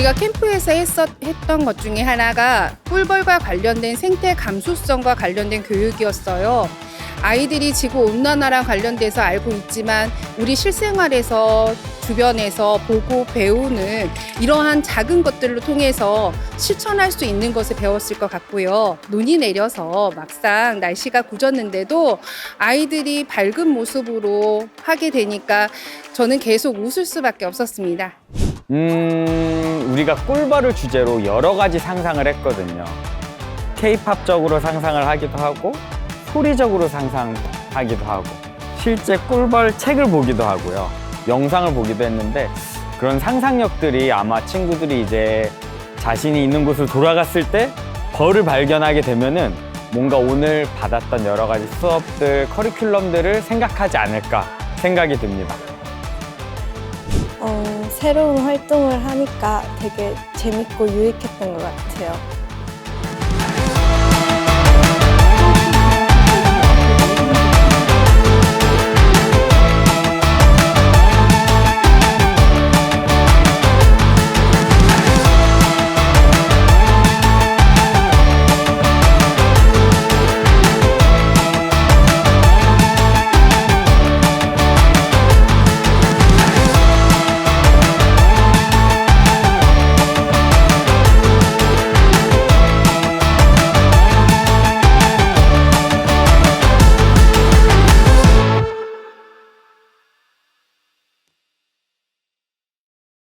우리가 캠프에서 했었, 했던 것 중에 하나가 꿀벌과 관련된 생태 감수성과 관련된 교육이었어요. 아이들이 지구 온난화랑 관련돼서 알고 있지만 우리 실생활에서 주변에서 보고 배우는 이러한 작은 것들을 통해서 실천할 수 있는 것을 배웠을 것 같고요. 눈이 내려서 막상 날씨가 굳었는데도 아이들이 밝은 모습으로 하게 되니까 저는 계속 웃을 수밖에 없었습니다. 음, 우리가 꿀벌을 주제로 여러 가지 상상을 했거든요. 케이팝적으로 상상을 하기도 하고, 소리적으로 상상하기도 하고, 실제 꿀벌 책을 보기도 하고요. 영상을 보기도 했는데, 그런 상상력들이 아마 친구들이 이제 자신이 있는 곳으로 돌아갔을 때 벌을 발견하게 되면은 뭔가 오늘 받았던 여러 가지 수업들, 커리큘럼들을 생각하지 않을까 생각이 듭니다. 어, 새로운 활동을 하니까 되게 재밌고 유익했던 것 같아요.